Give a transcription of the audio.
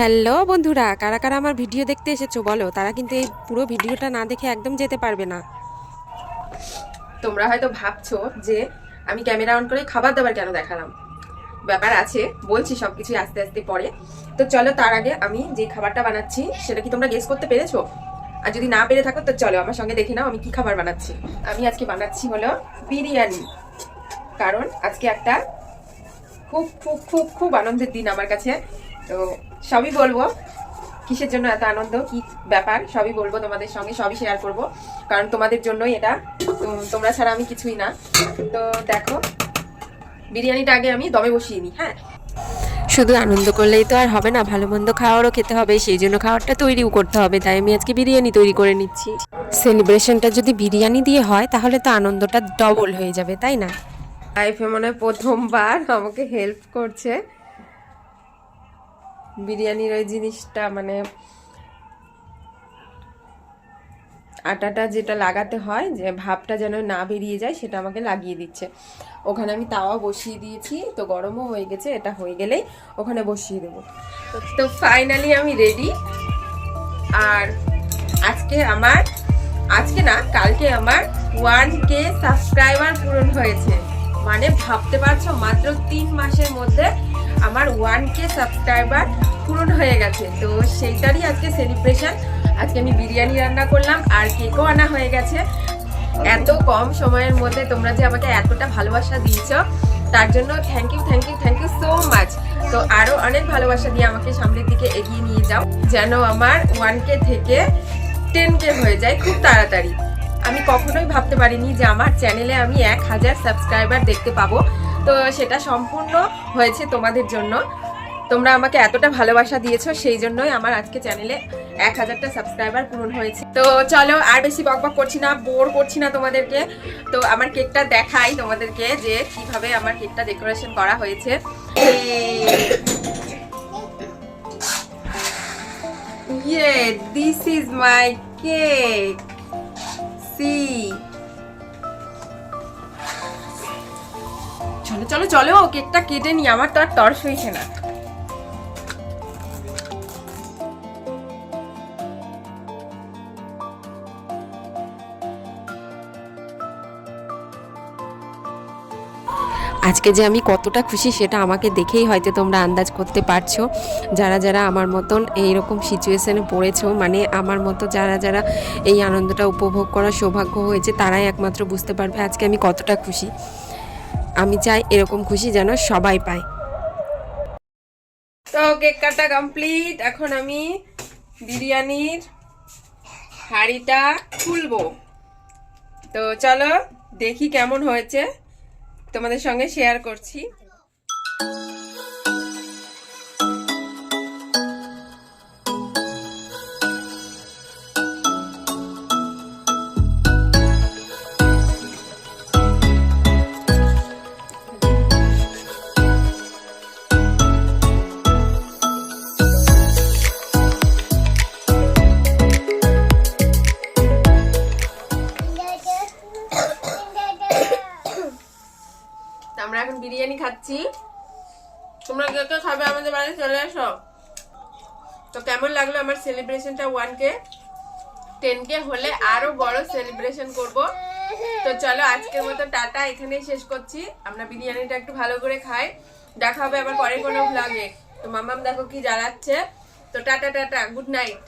Hello বন্ধুরা, কারা কারা আমার ভিডিও দেখতে এসেছ বলো? তারা কিন্তু এই পুরো ভিডিওটা না দেখে একদম যেতে পারবে না। তোমরা হয়তো ভাবছ যে আমি ক্যামেরা অন করে খাবার দাবার কেন দেখালাম? ব্যাপার আছে, বলছি সব কিছুই আস্তে আস্তে পরে। তো চলো তার আগে আমি যে খাবারটা বানাচ্ছি, সেটা কি তোমরা গেস করতে পেরেছ? আর যদি না পেরে থাকো, তো চলো আমার সঙ্গে দেখে নাও আমি কি খাবার বানাচ্ছি। আমি আজকে বানাচ্ছি হলো বিরিয়ানি। কারণ আজকে একটা খুব খুব খুব খুব আনন্দের দিন আমার কাছে। তো সবই বলব। কিসের জন্য এত আনন্দ? কি ব্যাপার? সবই বলব তোমাদের সঙ্গে সবই শেয়ার করব। কারণ তোমাদের জন্যই এটা। তোমরা ছাড়া আমি কিছুই না। তো দেখো বিরিয়ানিটা আগে আমি দমে বসিয়ে নিই হ্যাঁ? শুধু আনন্দ করলেই তো আর হবে না ভালো মন্দ খাওয়ারও খেতে হবে সেই জন্য খাবারটা তৈরিও করতে হবে তাই আমি আজকে বিরিয়ানি তৈরি করে নিচ্ছি। সেলিব্রেশনটা যদি বিরিয়ানি দিয়ে হয় তাহলে তো আনন্দটা ডবল হয়ে যাবে তাই না? লাইফে মনে প্রথমবার আমাকে হেল্প করছে। বিরিয়ানির ওই জিনিসটা মানে আটাটা যেটা লাগাতে হয়, যে ভাবটা যেন না বেরিয়ে যায়, সেটা আমাকে লাগিয়ে দিচ্ছে। ওখানে আমি তাওয়া বসিয়ে দিয়েছি, তো গরমও হয়ে গেছে, এটা হয়ে গেলেই ওখানে বসিয়ে দেবো। তো ফাইনালি আমি রেডি আর আজকে আমার, আজকে না, কালকে আমার ওয়ান কে সাবস্ক্রাইবার পূরণ হয়েছে। মানে ভাবতে পারছ, মাত্র তিন মাসের মধ্যে আমার ওয়ান কে সাবস্ক্রাইবার পূরণ হয়ে গেছে। তো সেইটারই আজকে সেলিব্রেশন আজকে আমি বিরিয়ানি রান্না করলাম, আর কেকও আনা হয়ে গেছে। এত কম সময়ের মধ্যে তোমরা যে আমাকে এতটা ভালোবাসা দিয়েছ, তার জন্য thank you thank you thank you so much তো আরও অনেক ভালোবাসা দিয়ে আমাকে সামনের দিকে এগিয়ে নিয়ে যাও, যেন আমার ওয়ান কে থেকে টেন কে হয়ে যায় খুব তাড়াতাড়ি। আমি কখনোই ভাবতে পারিনি যে আমার চ্যানেলে আমি এক হাজার সাবস্ক্রাইবার দেখতে পাবো। তো সেটা সম্পূর্ণ হয়েছে তোমাদের জন্য। তোমরা আমাকে এতটা ভালোবাসা দিয়েছ, সেই জন্যই আমার আজকে চ্যানেলে এক হাজারটা সাবস্ক্রাইবার পূরণ হয়েছে। তো চলো আর বেশি বকবক করছি না বোর করছি না তোমাদেরকে। তো আমার কেকটা দেখাই তোমাদেরকে যে কীভাবে আমার কেকটা ডেকোরেশন করা হয়েছে। ইয়ে this is my cake see চলো চলো চলো কেকটা কেটে নি আমার তো আর তর্স হয়েছে না। আজকে যে আমি কতটা খুশি, সেটা আমাকে দেখেই হয়তো তোমরা আন্দাজ করতে পারছ। যারা যারা আমার মতন এইরকম সিচুয়েশানে পড়েছো মানে আমার মতো যারা যারা এই আনন্দটা উপভোগ করার সৌভাগ্য হয়েছে, তারাই একমাত্র বুঝতে পারবে আজকে আমি কতটা খুশি। আমি চাই এরকম খুশি যেন সবাই পায়। তো কেক কাটা কমপ্লিট এখন আমি বিরিয়ানির হাড়িটা খুলবো। তো চলো দেখি কেমন হয়েছে। তোমাদের সঙ্গে শেয়ার করছি। আমরা এখন বিরিয়ানি খাচ্ছি। তোমরা কে কে খাবে আমাদের বাড়ি চলে এসো। তো কেমন লাগল আমার সেলিব্রেশনটা ওয়ান কে? টেন কে হলে আরও বড় সেলিব্রেশন করব। তো চলো আজকের মতো টাটা, এখানেই শেষ করছি। আমরা বিরিয়ানিটা একটু ভালো করে খাই। দেখা হবে আবার পরে কোনো ভ্লগে তো মামাম দেখো কি জ্বালাচ্ছে। তো টাটা টাটা গুড নাইট